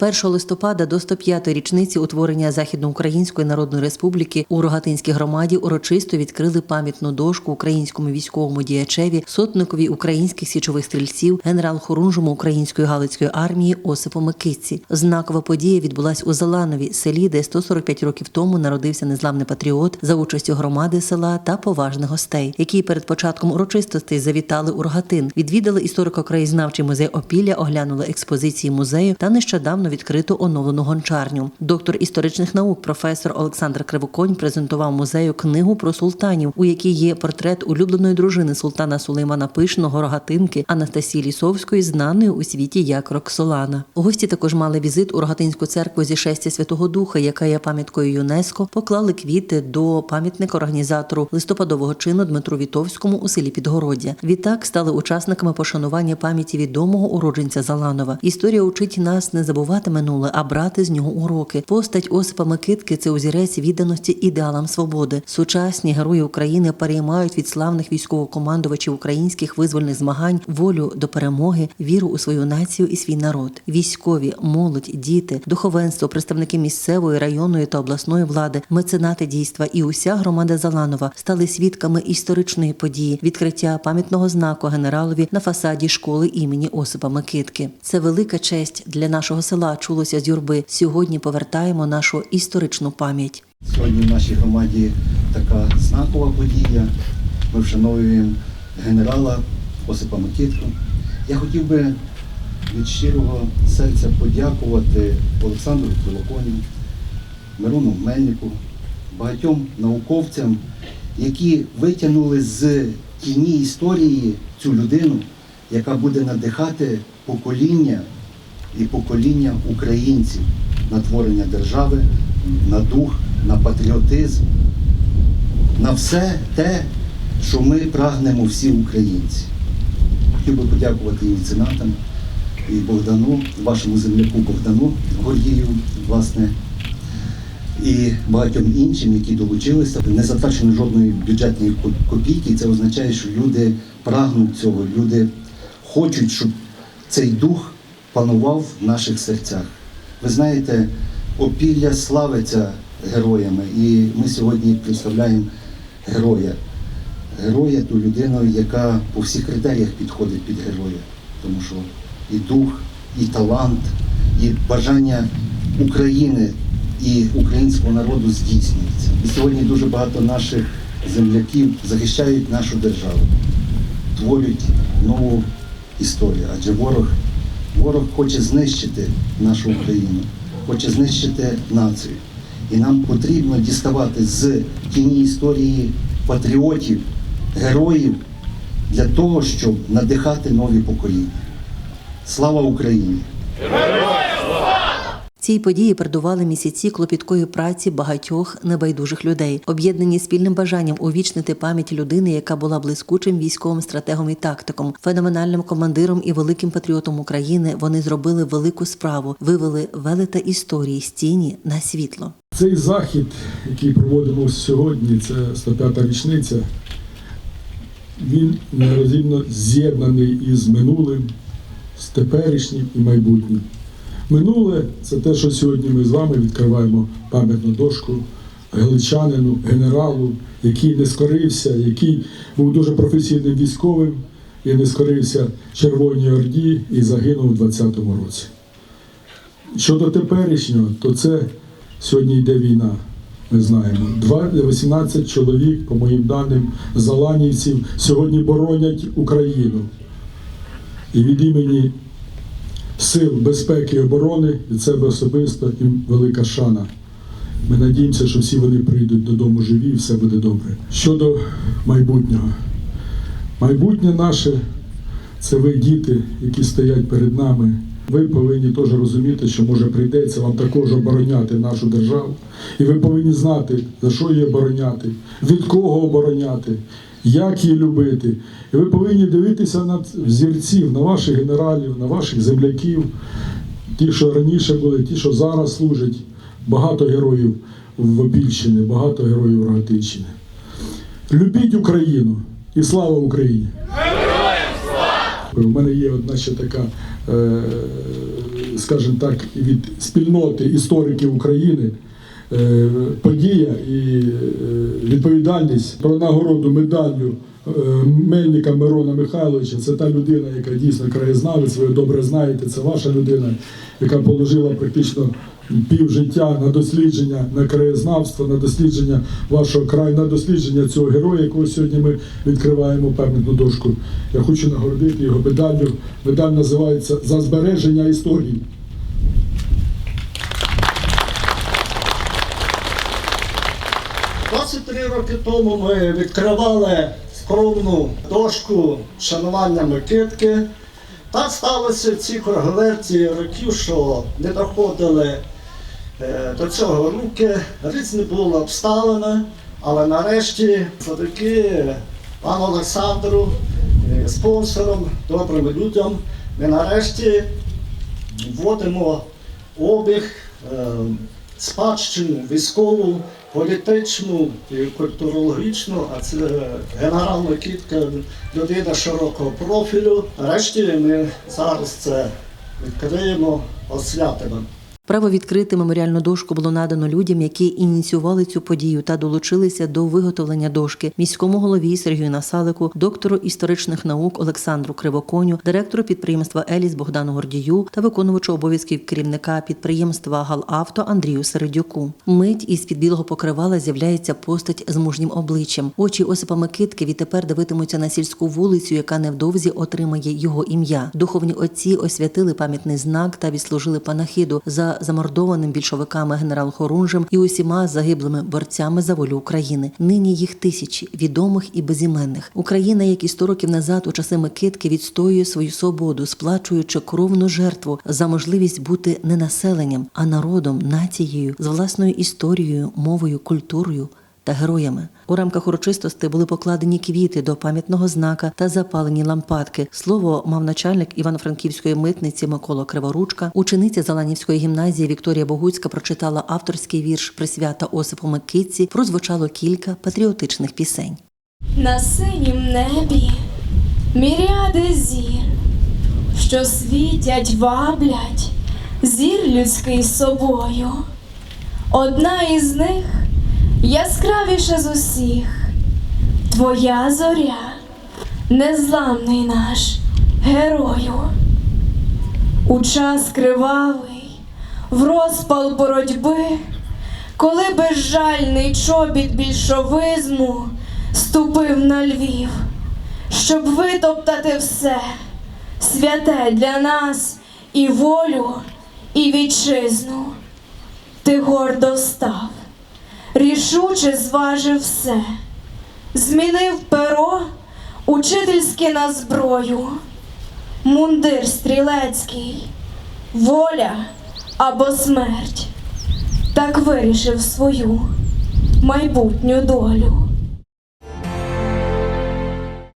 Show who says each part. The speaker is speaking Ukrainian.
Speaker 1: 1 листопада до 105-ї річниці утворення Західноукраїнської Народної Республіки у Рогатинській громаді урочисто відкрили пам'ятну дошку українському військовому діячеві, сотникові українських січових стрільців, генерал-хорунжому української галицької армії Осипу Микитці. Знакова подія відбулась у Заланові, селі, де 145 років тому народився незламний патріот за участю громади села та поважних гостей, які перед початком урочистостей завітали у Рогатин, відвідали історико-краєзнавчий музей Опілля, оглянули експозиції музею та нещодавно відкриту оновлену гончарню. Доктор історичних наук, професор Олександр Кривоконь презентував музею книгу про султанів, у якій є портрет улюбленої дружини султана Сулеймана Пишного Рогатинки Анастасії Лісовської, знаної у світі як Роксолана. Гості також мали візит у Рогатинську церкву зі шестя Святого Духа, яка є пам'яткою ЮНЕСКО, поклали квіти до пам'ятника організатору листопадового чину Дмитру Вітовському у селі Підгородя. Відтак стали учасниками пошанування пам'яті відомого уродженця Заланова. Історія учить нас не забувати минуле, а брати з нього уроки. Постать Осипа Микитки це узірець відданості ідеалам свободи. Сучасні герої України переймають від славних військовокомандувачів українських визвольних змагань волю до перемоги, віру у свою націю і свій народ. Військові, молодь, діти, духовенство, представники місцевої, районної та обласної влади, меценати дійства і уся громада Заланова стали свідками історичної події відкриття пам'ятного знаку генералові на фасаді школи імені Осипа Микитки. Це велика честь для нашого села чулося з юрби. Сьогодні повертаємо нашу історичну пам'ять.
Speaker 2: Сьогодні в нашій громаді така знакова подія. Ми вшановуємо генерала Осипа Микитку. Я хотів би від щирого серця подякувати Олександру Килоконю, Мирону Мельнику, багатьом науковцям, які витягнули з тіні історії цю людину, яка буде надихати покоління і покоління українців на творення держави, на дух, на патріотизм, на все те, що ми прагнемо всі українці. Хотів би подякувати і меценатам, і Богдану, вашому земляку Богдану Гордієву, власне, і багатьом іншим, які долучилися. Не затрачено жодної бюджетної копійки. Це означає, що люди прагнуть цього, люди хочуть, щоб цей дух панував в наших серцях. Ви знаєте, опілля славиться героями, і ми сьогодні представляємо героя. Героя ту людину, яка по всіх критеріях підходить під героя. Тому що і дух, і талант, і бажання України і українського народу здійснюється. І сьогодні дуже багато наших земляків захищають нашу державу, творять нову історію. Адже ворог, ворог хоче знищити нашу Україну, хоче знищити націю. І нам потрібно діставати з тіні історії патріотів, героїв для того, щоб надихати нові покоління. Слава Україні!
Speaker 1: Цій події передували місяці клопіткої праці багатьох небайдужих людей, об'єднані спільним бажанням увічнити пам'ять людини, яка була блискучим військовим стратегом і тактиком, феноменальним командиром і великим патріотом України. Вони зробили велику справу, вивели велета історії з тіні на світло.
Speaker 3: Цей захід, який проводимо сьогодні, це 105-та річниця, він нерозрівно з'єднаний із минулим, з теперішнім і майбутнім. Минуле це те, що сьогодні ми з вами відкриваємо пам'ятну дошку галичанину, генералу, який не скорився, який був дуже професійним військовим і не скорився Червоній Орді і загинув у 20-му році. Щодо теперішнього, то це сьогодні йде війна. Ми знаємо. Два- 18 чоловік, по моїм даним, заланівців сьогодні боронять Україну. І від імені сил безпеки і оборони від себе особисто їм велика шана. Ми надіємося, що всі вони прийдуть додому живі і все буде добре. Щодо майбутнього. Майбутнє наше це ви, діти, які стоять перед нами. Ви повинні теж розуміти, що може прийдеться вам також обороняти нашу державу. І ви повинні знати, за що її обороняти, від кого обороняти, як її любити. І ви повинні дивитися на взірців, на ваших генералів, на ваших земляків, ті, що раніше були, ті, що зараз служать. Багато героїв в Опільщини, багато героїв Рогатинщини. Любіть Україну і слава Україні! У мене є одна ще така е, скажімо так, від спільноти істориків України. Е, Подія і е, відповідальність про нагороду медаллю е, Мельника Мирона Михайловича. Це та людина, яка дійсно краєзнавець, ви добре знаєте, це ваша людина, яка положила практично пів життя на дослідження на краєзнавство, на дослідження вашого краю, на дослідження цього героя, якого сьогодні ми відкриваємо пам'ятну дошку. Я хочу нагородити його медаллю. Медаль називається За збереження історії.
Speaker 4: Двадцять три роки тому ми відкривали скромну дошку вшанування Микитки. Так сталося в цій років, що не доходили е, до цього руки, різні були обставини, але нарешті завдяки пану Олександру, е, спонсорам, добрим людям, ми нарешті вводимо обіг е, спадщину військову, політичну культурологічну, а це генерал Микітка, людина широкого профілю. Нарешті ми зараз це відкриємо, освятимо.
Speaker 1: Право відкрити меморіальну дошку було надано людям, які ініціювали цю подію та долучилися до виготовлення дошки міському голові Сергію Насалику, доктору історичних наук Олександру Кривоконю, директору підприємства Еліс Богдану Гордію та виконувачу обов'язків керівника підприємства Галавто Андрію Середюку. Мить із під білого покривала з'являється постать з мужнім обличчям. Очі Осипа Микитки відтепер дивитимуться на сільську вулицю, яка невдовзі отримає його ім'я. Духовні отці освятили пам'ятний знак та відслужили панахиду за замордованим більшовиками генерал Хорунжем і усіма загиблими борцями за волю України. Нині їх тисячі відомих і безіменних. Україна, як і 100 років назад, у часи Микитки, відстоює свою свободу, сплачуючи кровну жертву за можливість бути не населенням, а народом, нацією з власною історією, мовою, культурою та героями. У рамках урочистостей були покладені квіти до пам'ятного знака та запалені лампадки. Слово мав начальник Івано-Франківської митниці Микола Криворучка. Учениця Заланівської гімназії Вікторія Богуцька прочитала авторський вірш присвята Осипу Микитці. Прозвучало кілька патріотичних пісень.
Speaker 5: На синім небі міріади зір, що світять, ваблять зір людський собою. Одна із них яскравіша з усіх, твоя зоря, незламний наш герою. У час кривавий, в розпал боротьби, коли безжальний чобіт більшовизму ступив на Львів, щоб витоптати все святе для нас і волю, і вітчизну. Ти гордо став, рішуче зважив все, змінив перо учительське на зброю, мундир стрілецький, воля або смерть. Так вирішив свою майбутню долю.